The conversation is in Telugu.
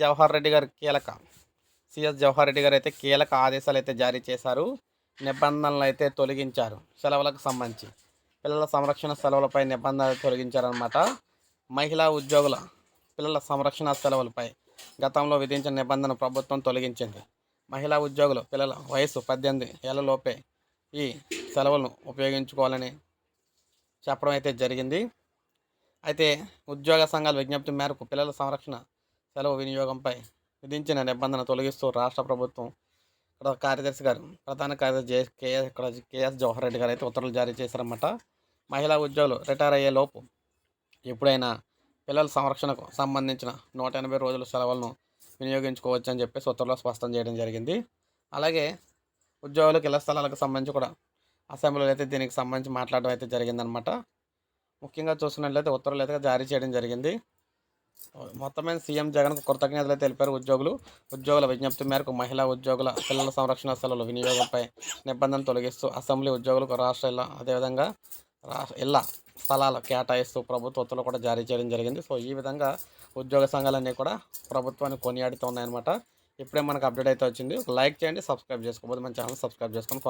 జవహర్ రెడ్డి గారు కీలక. సిఎస్ జవహర్ రెడ్డి గారు అయితే కీలక ఆదేశాలు అయితే జారీ చేశారు. నిబంధనలు అయితే తొలగించారు. సెలవులకు సంబంధించి. పిల్లల సంరక్షణ సెలవులపై నిబంధనలు తొలగించారనమాట మహిళా ఉద్యోగుల పిల్లల సంరక్షణ సెలవులపై గతంలో విధించిన నిబంధన ప్రభుత్వం తొలగించింది. మహిళా ఉద్యోగులు పిల్లల వయసు పద్దెనిమిది ఏళ్ళలోపే ఈ సెలవులను ఉపయోగించుకోవాలని చెప్పడం అయితే జరిగింది. అయితే ఉద్యోగ సంఘాల విజ్ఞప్తి మేరకు పిల్లల సంరక్షణ సెలవు వినియోగంపై విధించిన నిబంధన తొలగిస్తూ రాష్ట్ర ప్రభుత్వం ఇక్కడ కార్యదర్శి గారు ప్రధాన కార్యదర్శి జే కేఎస్ ఇక్కడ కేఎస్ జవహర్ రెడ్డి గారు అయితే ఉత్తర్వులు జారీ చేశారన్నమాట. మహిళా ఉద్యోగులు రిటైర్ అయ్యే లోపు ఎప్పుడైనా పిల్లల సంరక్షణకు సంబంధించిన నూట ఎనభై రోజుల సెలవులను వినియోగించుకోవచ్చు అని చెప్పేసి ఉత్తర్వులో స్పష్టం చేయడం జరిగింది. అలాగే ఉద్యోగులకు ఇళ్ళ స్థలాలకు సంబంధించి కూడా అసెంబ్లీలో అయితే దీనికి సంబంధించి మాట్లాడడం అయితే జరిగిందనమాట ముఖ్యంగా చూసుకున్నట్లయితే ఉత్తర్వులు అయితే జారీ చేయడం జరిగింది. మొత్తం సీఎం జగన్ కృతజ్ఞతలు తెలిపారు ఉద్యోగులు. ఉద్యోగుల విజ్ఞప్తి మేరకు మహిళా ఉద్యోగుల పిల్లల సంరక్షణ సెలవుల వినియోగంపై నిబంధనలు తొలగిస్తూ అసెంబ్లీ ఉద్యోగులకు రాష్ట్ర ఇళ్ళ అదేవిధంగా రాష్ట్ర ఇళ్ళ స్థలాలు కేటాయిస్తూ ప్రభుత్వ ఉత్తర్వులు కూడా జారీ చేయడం జరిగింది. సో ఈ విధంగా ఉద్యోగ సంఘాలన్నీ కూడా ప్రభుత్వాన్ని కొనియాడుతూ ఉన్నాయన్నమాట. ఇప్పుడే మనకు అప్డేట్ అయితే వచ్చింది. లైక్ చేయండి సబ్స్క్రైబ్ చేసుకోకపోతే మన ఛానల్ సబ్స్క్రైబ్ చేసుకొని